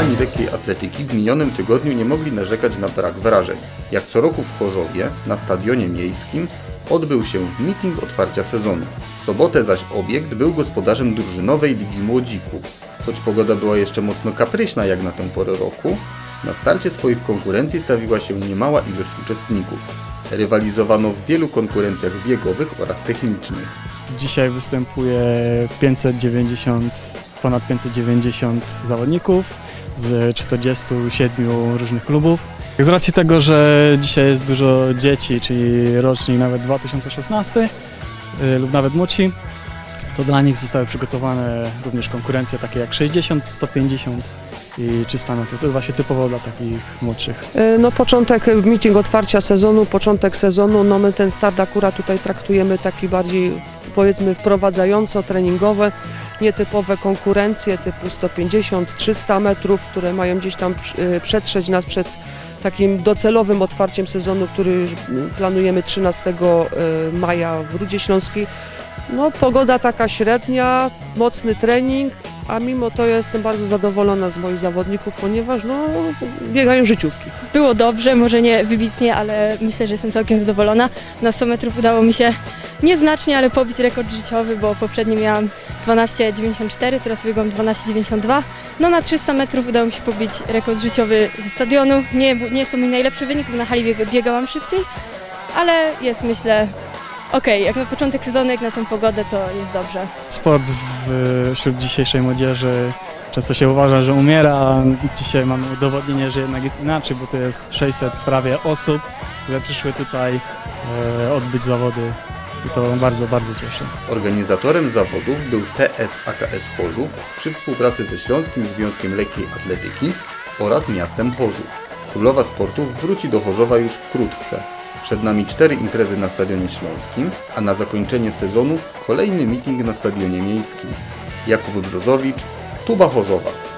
lekkiej atletyki w minionym tygodniu nie mogli narzekać na brak wrażeń. Jak co roku w Chorzowie, na stadionie miejskim, odbył się meeting otwarcia sezonu. W sobotę zaś obiekt był gospodarzem drużynowej Ligi Młodzików. Choć pogoda była jeszcze mocno kapryśna jak na tę porę roku, na starcie swoich konkurencji stawiła się niemała ilość uczestników. Rywalizowano w wielu konkurencjach biegowych oraz technicznych. Dzisiaj występuje 590, ponad 590 zawodników z 47 różnych klubów. Z racji tego, że dzisiaj jest dużo dzieci, czyli rocznik nawet 2016 y, lub nawet młodsi, to dla nich zostały przygotowane również konkurencje takie jak 60, 150 i 300 metrów. To jest właśnie typowo dla takich młodszych. E, No początek, e, meeting otwarcia sezonu, początek sezonu, no my ten start akurat tutaj traktujemy taki bardziej powiedzmy wprowadzająco, treningowe, nietypowe konkurencje typu 150, 300 metrów, które mają gdzieś tam e, przetrzeć nas przed takim docelowym otwarciem sezonu, który planujemy 13 e, maja w Rudzie Śląskiej. No pogoda taka średnia, mocny trening, a mimo to jestem bardzo zadowolona z moich zawodników, ponieważ no, biegają życiówki. Było dobrze, może nie wybitnie, ale myślę, że jestem całkiem zadowolona. Na 100 metrów udało mi się nieznacznie, ale pobić rekord życiowy, bo poprzednio miałam 12,94, teraz biegłam 12,92. No na 300 metrów udało mi się pobić rekord życiowy ze stadionu. Nie, nie jest to mój najlepszy wynik, bo na hali bieg- biegałam szybciej, ale jest myślę okej, jak na początek sezonu, jak na tą pogodę, to jest dobrze. Sport w, wśród dzisiejszej młodzieży często się uważa, że umiera, a dzisiaj mamy udowodnienie, że jednak jest inaczej, bo to jest 600 prawie osób, które przyszły tutaj e, odbyć zawody i to bardzo, bardzo cieszy. Organizatorem zawodów był TS AKS Chorzów przy współpracy ze Śląskim Związkiem Lekkiej Atletyki oraz miastem Chorzów. Królowa Sportów wróci do Chorzowa już wkrótce. Przed nami cztery imprezy na Stadionie Śląskim, a na zakończenie sezonu kolejny meeting na Stadionie Miejskim. Jakub Brzozowicz, Tuba Chorzowa.